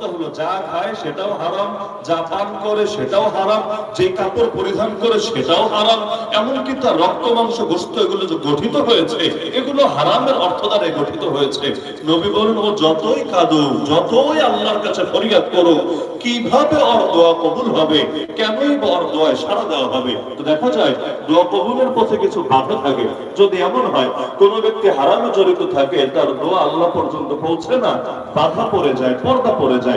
অবস্থা হলো, যা খায় সেটাও হারাম, যা পান করে সেটাও হারাম, যে কাপড় পরিধান করে সেটাও হারাম, এমনকি তার রক্ত, মাংস গোস্ত এগুলো যে গঠিত হয়েছে, এগুলো হারামের অর্থ দ্বারা গঠিত হয়েছে। নবী বলেন, ও, যতই কাঁদো, যতই আল্লাহর কাছে ফরিয়াদ করো, কীভাবে ওর দোয়া কবুল হবে? কেনই বা ওর দোয়ায় সাড়া দেওয়া হবে? তো দেখা যায়, দোয়া কবুলের পথে কিছু বাধা থাকে। যদি এমন হয়, কোন ব্যক্তি হারামে জড়িত থাকে, তার দোয়া আল্লাহ পর্যন্ত পৌঁছে না, বাধা পড়ে যায়, পর্দা পড়ে যায়।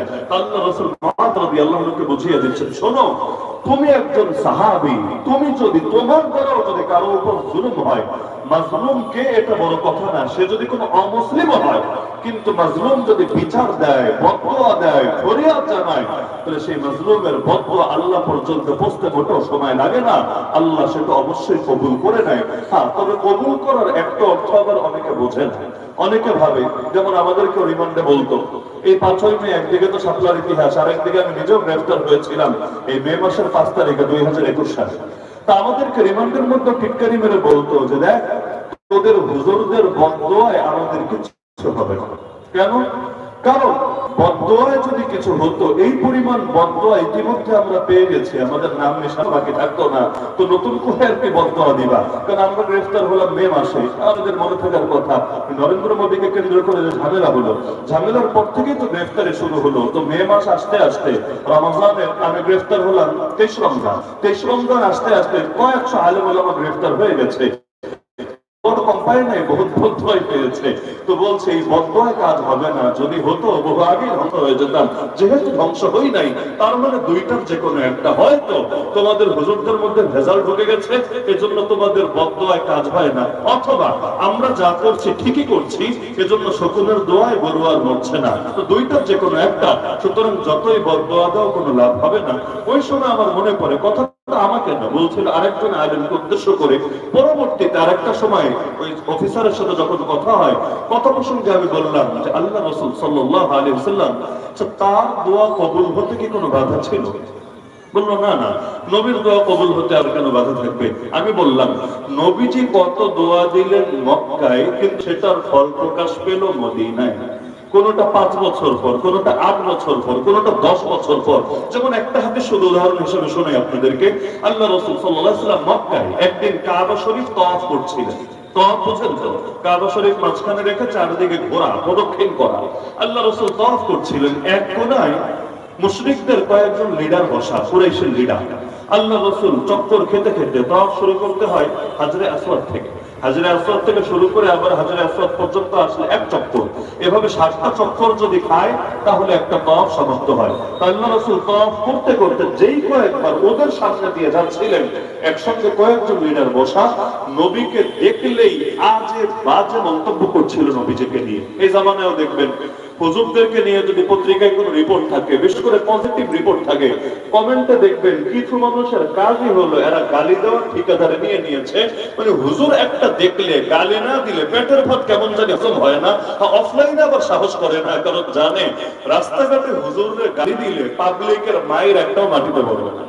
মাজলুম যদি বিচার দেয় বদুয়া দেয়, ফরিয়াদ জানায়, তাহলে সেই মাজলুমের বদুয়া আল্লাহ পর্যন্ত মোটেও সময় লাগে না। আল্লাহ সেটা অবশ্যই কবুল করে নেয়। হ্যাঁ তবে কবুল করার একটা অর্থ আবার অনেকে বোঝে না অনেকে ভাবে, যেমন আমাদেরকে রিমান্ডে বলতো, এই পাঁচই মে একদিকে তো সাপলার ইতিহাস, আর একদিকে আমি নিজেও গ্রেফতার হয়েছিলাম এই মে মাসের পাঁচ তারিখে দুই হাজার একুশ সালে। তা আমাদেরকে রিমান্ডের মধ্যে টিটকারি মেরে বলতো যে দেখ, তোদের হুজুরদের বন্ধ আমাদের কিছু হবে না। কেন? কারণ যদি কিছু হতো, এই পরিমাণ ইতিমধ্যে আমরা পেয়ে গেছি। আমাদের নাম নিশান, বাকি থাকতো না। তো নতুন করে আর কি দিবা? কারণ আমরা গ্রেফতার হলাম মে মাসে। আমাদের মনে থাকার কথা, নরেন্দ্র মোদীকে কেন্দ্র করে যে ঝামেলা হলো, ঝামেলার পর থেকেই তো গ্রেফতারি শুরু হলো। তো মে মাস আসতে আসতে আমি গ্রেফতার হলাম তেইশ রমজান। তেইশ রমজান আসতে আসতে কয়েকশো আলেম ওলামা গ্রেফতার হয়ে গেছে। বলছে না। মানে দুইটার একটা আমরা যা করছি, ঠিকই করছি, এজন্য শকুনের দোয়ায় বড়ুয়ার মরছে না। তো দুইটার যে কোনো একটা। সুতরাং যতই বদয়া দাও কোনো লাভ হবে না। ওই সময় আমার মনে পড়ে, কথা আমাকে না, বলছিল আরেকজন আলেমকে উদ্দেশ্য করে পরবর্তীতে আরেকটা সময় ওই অফিসারের সাথে যখন কথা হয়, কথা প্রসঙ্গে আমি বললাম যে আল্লাহ রসুল সাল্লাহ আলী সাল্লাম তার দোয়া কবুল হতে কি কোনো বাধা ছিল? বলল, না না, নবীর দোয়া কবুল হতে আর কেন বাধা থাকবে আমি বললাম, নবীজি কত দোয়া দিলেন মক্কায়, কিন্তু সেটার ফল প্রকাশ পেল মদিনায়? কোনটা পাঁচ বছর পর, কোনটা আট বছর পর, কোনটা দশ বছর পর। যেমন একটা হাতে শুধু উদাহরণ হিসেবে শোনাই আপনাদেরকে। আল্লাহ রসুল সাল্লাম মক্কায় একদিন কাবা শরীফ তফ করছিলেন। আল্লাহ রসুল চক্কর খেতে খেতে তফ শুরু করতে হয় হাজরে আসওয়াদ থেকে। হাজরে আসওয়াদ থেকে শুরু করে আবার হাজির আসওয়াদ পর্যন্ত আসলে এক চক্কর। এভাবে সাতটা চক্কর যদি খায়, তাহলে একটা তফ সমাপ্ত হয়। আল্লাহ তফ করতে করতে যেই কয়েকবার ওদের সামনে দিয়ে যাচ্ছিলেন, একসঙ্গে কয়েকজন লিডার বসা, নবীকে দেখলেই আজে বাজে মন্তব্য করছিল নবীজিকে নিয়ে। এই জামানায়ও দেখবেন হুজুরদেরকে নিয়ে যদি পত্রিকায় কোনো রিপোর্ট থাকে বিশেষ করে পজিটিভ রিপোর্ট থাকে কমেন্টে দেখবেন কিছু মানুষের কাজই হলো, এরা গালি দেওয়ার ঠিকাদারে নিয়ে নিয়েছে। মানে হুজুর একটা দেখলে, গালি না দিলে পেটের ভাত কেমন জানি হজম হয় না। অফলাইনে আবার সাহস করে না, কারণ জানে, রাস্তাঘাটে হুজুরের গালি দিলে পাবলিকের মায়ের একটাও মাটিতে পড়বে না।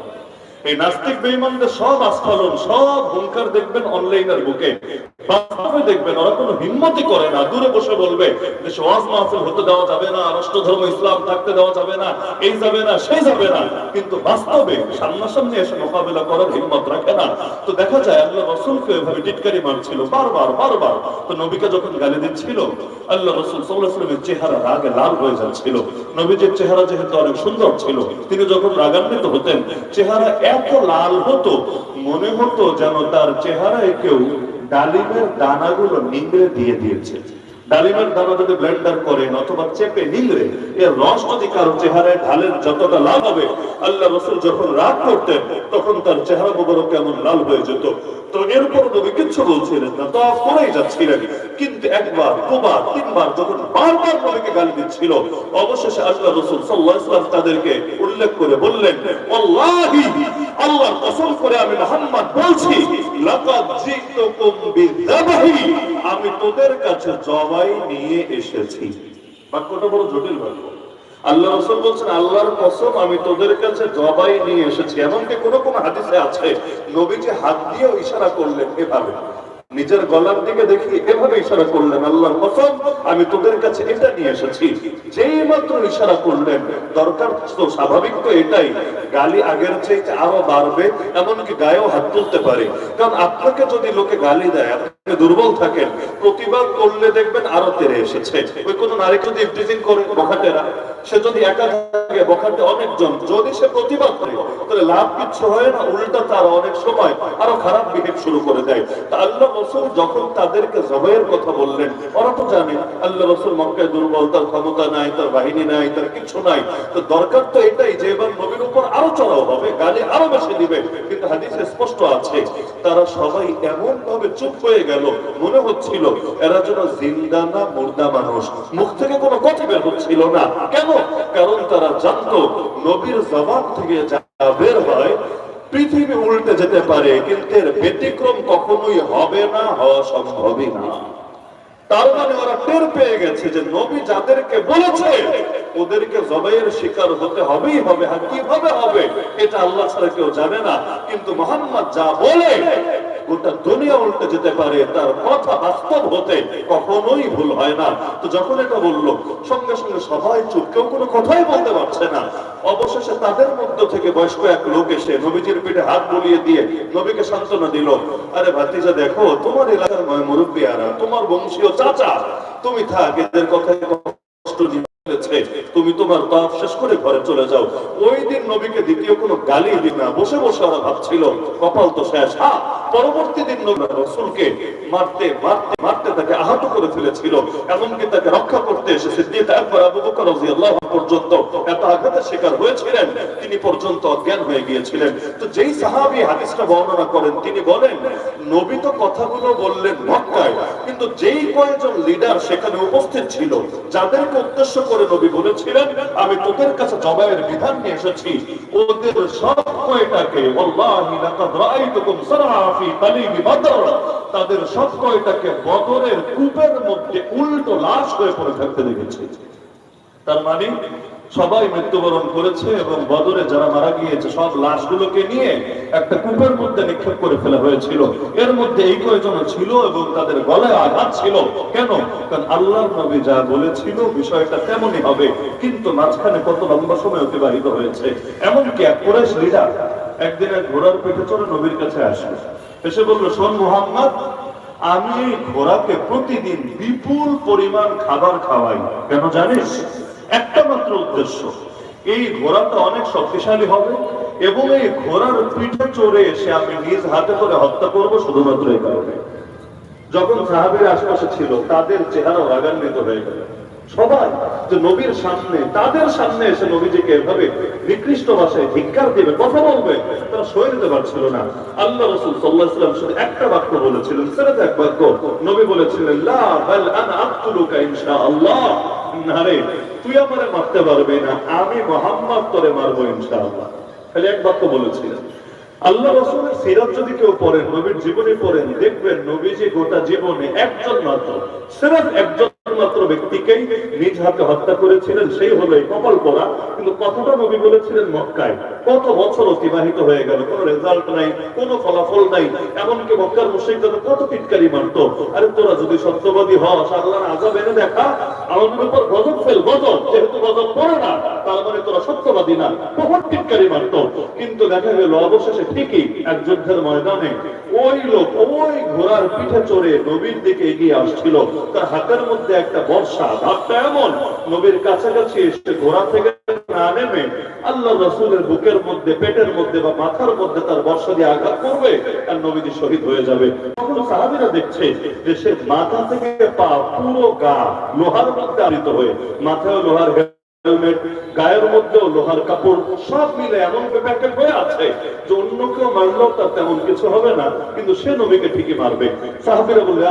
এই নাস্তিক বেঈমানদের সব আস্ফলন, সব হুঙ্কার দেখবেন অনলাইনের বুকে। বাস্তবে দেখবেন ওরা কোনো হিম্মতই করে না। দূরে বসে বলবে যে সমাজ মাহফিল হতে দেওয়া যাবে না রাষ্ট্র ধর্ম ইসলাম থাকতে দেওয়া যাবে না, এই যাবে না, সেই যাবে না। কিন্তু বাস্তবে সামনাসামনি এসে মোকাবেলা করার হিম্মত রাখে না। তো দেখা যায় আল্লাহ রসুলকে এভাবে টিটকারি মারছিল, বারবার বারবার। তো নবীকে যখন গালি দিচ্ছিল, আল্লাহ রসুল সাল্লাহামের চেহারা রাগে লাল হয়ে যাচ্ছিল। নবীজির চেহারা যেহেতু অনেক সুন্দর ছিল, তিনি যখন রাগান্বিত হতেন, চেহারা এত লাল হতো, মনে হতো যেন তার চেহারায় কেউ ডালিমের দানাগুলো নিংড়ে দিয়ে দিয়েছে। ডালিমের দানা যদি ব্লেন্ডার করেন অথবা চেপে নিংড়ে, এর রস যদি কারও চেহারায় ঢালেন, যতটা লাল হবে, আল্লাহ রসুল যখন রাগ করতেন, তখন তার চেহারা মোবারক কেমন লাল হয়ে যেত। তো এরপর কিচ্ছু বলছিলেন না করেই যাচ্ছিলেন। কিন্তু একবার, দুবার, তিনবার যখন বারবার গালি দিচ্ছিল, অবশেষে আল্লাহ রসুল সাল্লাহ তাদেরকে উল্লেখ করে বললেন কসম করে আমি মোহাম্মদ বলছি আমি তোদের কাছে জবাই নিয়ে এসেছি। বাক্যটা বড় জটিল বাক্য। আল্লাহ রসুল বলছেন, আল্লাহর কসম, আমি তোদের কাছে জবাই নিয়ে এসেছি। এমনকি কোন কোন হাদিসে আছে নবীজি হাত দিয়েও ইশারা করলেন এভাবে। নিজের গলার দিকে দেখি এভাবে ইশারা করলেন, আল্লাহর কসম, আমি তোদের কাছে এটা নিয়ে এসেছি। যেই মাত্র ইশারা করলেন, দরকার তো স্বাভাবিক তো এটাই। গালি আগের চেয়ে আরও বাড়বে, এমনকি গায়েও হাত তুলতে পারে। কারণ আপনাকে যদি লোকে গালি দেয় আপনি দুর্বল থাকেন, প্রতিবাদ করলে দেখবেন আরও তেরে এসেছে। ওই কোন নারী যদি ইফটিজিং করে বখাটেরা সে যদি একা থাকে বখাটে অনেকজন, যদি সে প্রতিবাদ করে, তাহলে লাভ কিচ্ছু হয় না, উল্টা তার অনেক সময় আরও খারাপ বিহেভ শুরু করে দেয়। তা আল্লাহ রসুল যখন তাদেরকে জবাইয়ের কথা বললেন, ওরা তো জানে, আল্লাহ রসুল মক্কায় দুর্বল, তার ক্ষমতা নাই, তার বাহিনী নাই, তার কিছু নাই। তো দরকার তো এটাই যে এবার নবীর উপর আরও চড়াও হবে, গালি আরও বেশি দিবে। কিন্তু হাদিসে স্পষ্ট আছে, তারা সবাই এমন ভাবে চুপ হয়ে গেল, মনে হচ্ছিল এরা যেন জিন্দা না মুর্দা মানুষ। মুখ থেকে কোনো কথা বের হচ্ছিল না। কেন কারণ তারা জানতো নবীর জবান থেকে যা বের হয়, পৃথিবী উল্টে যেতে পারে, কিন্তু এর ব্যতিক্রম কখনোই হবে না, হওয়া সম্ভবই না। তার মানে ওরা টের পেয়ে গেছে যে নবী যাদেরকে বলেছে, ওদেরকে জবাইয়ের শিকার হতে হবেই হবে, আর কীভাবে হবে, এটা আল্লাহ ছাড়া কেউ জানে না। কিন্তু মোহাম্মদ যা বলে গোটা দুনিয়া উল্টে যেতে পারে, তার কথা বাস্তব হতে কখনোই ভুল হয় না। তো যখন এটা বলল, সঙ্গে সঙ্গে সবাই চুপ, কেউ কোনো কথাই বলতে পারছে না। অবশেষে তাদের মধ্য থেকে বয়স্ক এক লোক এসে নবীজির পিঠে হাত বুলিয়ে দিয়ে নবীকে সান্ত্বনা দিল। আরে ভাতিজা, দেখো, তোমার এলাকার মুরব্বী আরা, তোমার বংশীয় চাচা। তুমি থাক, এদের কথায় কষ্ট হয়েছে। তুমি তোমার পাপ শেষ করে ঘরে চলে যাও। ওই দিন নবীকে দ্বিতীয় কোনো গালি দিন না বসে বসে ওরা ভাবছিল, কপাল তো শেষ। হ্যাঁ পরবর্তী দিন রসুলকে মারতে মারতে মারতে তাকে আহত করে ফেলেছিল। এমনকি তাকে রক্ষা করতে এসে সিদ্দিক একবার আবু বকর পর্যন্ত এত আঘাতের শিকার হয়েছিলেন, তিনি পর্যন্ত অজ্ঞান হয়ে গিয়েছিলেন। তো যেই সাহাবী হাদিসটা বর্ণনা করেন, তিনি বলেন, নবী তো কথাগুলো বললেন মক্কায় কিন্তু যেই কয়েকজন লিডার সেখানে উপস্থিত ছিল, যাদেরকে উদ্দেশ্য করে নবী বলেছিলেন, আমি তোদের কাছে জবাইয়ের বিধান নিয়ে এসেছি। ওদের সব কয়টাকে ওয়াল্লাহি লাকাদ রাআইতুকুম সারআ ফি তালিবি বদর। তাদের সব কয়টাকে বদরের কূপের মধ্যে উল্টো লাশ হয়ে পড়ে থাকতে দেখেছি। তার মানে সবাই মৃত্যুবরণ করেছে এবং বদরে যারা মারা গিয়েছে, সব লাশগুলোকে নিয়ে একটা কূপের মধ্যে নিক্ষেপ করে ফেলা হয়েছিল। এর মধ্যে এই কয়জন ছিল এবং তাদের গলায় আঘাত ছিল। কেন? কারণ আল্লাহর নবী যা বলেছিল বিষয়টা তেমনই হবে। কিন্তু মাঝখানে কত লম্বা সময় অতিবাহিত হয়েছে। এমনকি এক কোরাইশ লিডার একদিন এক ঘোড়ার পিঠে চড়ে নবীর কাছে আসবে এসে বলল, শোন মুহাম্মদ, আমি ঘোড়াকে প্রতিদিন বিপুল পরিমাণ খাবার খাওয়াই। কেন জানিস? একটা মাত্র উদ্দেশ্য, এই ঘোড়াটা অনেক শক্তিশালী হবে এবং এই ঘোড়ার পিঠে চড়ে এসে আমি নিজ হাতে করে হত্যা করব শুধুমাত্র এই কারণে। যখন সাহাবের আশপাশে ছিল, তাদের চেহারা রাগান্বিত হয়ে গেল। সবাই যে নবীর সামনে, তাদের সামনে এসে নবীজিকে এভাবে নিকৃষ্ট ভাষায় ধিক্কার দেবে, কথা বলবে, তারা সয়ে নিতে পারছিল না। আল্লাহ রসুল সাল্লাহ সাল্লাম শুধু একটা বাক্য বলেছিলেন সেটা এক বাক্য। নবী বলেছিলেন, লা বাল আনা আক্তুলুকা ইনশাআল্লাহ। না রে তুই আমারে মারতে পারবি না, আমি মোহাম্মদ তোরে মারবো ইনশাআল্লাহ। খালি এক বাক্য বলেছিলাম, আল্লাহ রসুলের সিরাজ যদি কেউ পড়েন নবীর জীবনে পড়েন, দেখবেন নবীজি গোটা জীবনে একজন মাত্র সিরাজ একজন ব্যক্তিকেই নিজ হাতে হত্যা করেছিলেন, সেই হলো এই কপাল কিন্তু নবী বলেছিলেন মক্কায়। কত বছর অতিবাহিত হয়ে গেল রেজাল্ট নাই ফলাফল নাই। এমনকি মক্কার মুশরিকরা কত মারতো। আরে তোরা যদি সত্যবাদী আল্লাহর আযাব এনে দেখা। আমাদের উপর গজব ফেল, গজব। যেহেতু গজব পড়ে না, তার মানে তোরা সত্যবাদী না। মারতো। কিন্তু দেখা গেল, অবশেষে ঠিকই এক যুদ্ধের ময়দানে ওই লোক ওই ঘোড়ার পিঠে চড়ে নবীর দিকে এগিয়ে আসছিল। তার হাতের মধ্যে একটা বর্ষা, ভাবটা এমন, নবীর কাছাকাছি এসে ঘোড়া থেকে না নেমে আল্লাহ রসুলের বুকের মধ্যে, পেটের মধ্যে বা মাথার মধ্যে তার বর্ষা দিয়ে আঘাত করবে আর নবীজি শহীদ হয়ে যাবে। তখন সাহাবিরা দেখছে যে সে মাথা থেকে পা পুরো গা, লোহার মধ্যে আবৃত হয়ে মাথায় লোহার হেলমেট, গায়ের মধ্যেও লোহার কাপড়, সব মিলে প্যাকেট হয়ে আছে যে অন্য কেউ মারলেও তার তেমন কিছু হবে না। কিন্তু সে নবীকে ঠিকই মারবে। সাহাবিরা বললে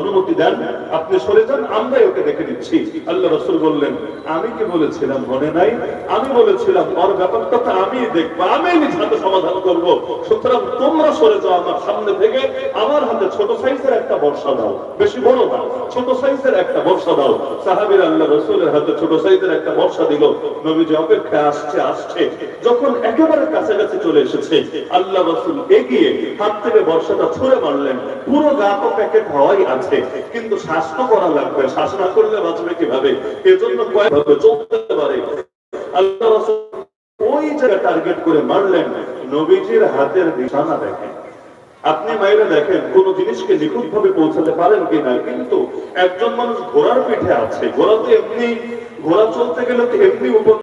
অনুমতি দেন, আপনি সরে যান, আমরাই ওকে দেখে নিচ্ছি। আল্লাহ রসুল বললেন, আমি কি বলেছিলাম মনে নাই? আমি বলেছিলাম, ওর ব্যাপারটা তো আমি দেখব আমি নিজ হাতে সমাধান করব। সুতরাং তোমরা সরে যাও আমার সামনে থেকে, আমার হাতে ছোট সাইজের একটা বর্ষা দাও, বেশি বড় না, ছোট সাইজের একটা বর্ষা দাও। সাহাবির আল্লাহ রসুলের হাতে ছোট একটা বর্ষা দিল। অপেক্ষায় আসছে আসছে। যখন একেবারে চলে এসেছে, আল্লাহ রসুল এগিয়ে হাত থেকে বর্ষাটা মারলেন। পুরো গা তো প্যাকেট হওয়াই আছে, কিন্তু শ্বাস তো করা লাগবে। শ্বাস না করলে বাঁচবে কীভাবে? এজন্য কয়েকভাবে চলতে পারে। আল্লাহ রসুল ওই টার্গেট করে মারলেন। নবীজির হাতের নিশানা দেখেন। আপনি মাইরে দেখেন, কোন জিনিসকে নিখুঁত ভাবে পৌঁছাতে পারেন কিনা কিন্তু একজন মানুষ ঘোড়ার পিঠে আছে, ঘোড়া তো এমনি ঘোড়া চলতে গেলে তো এমনি উপর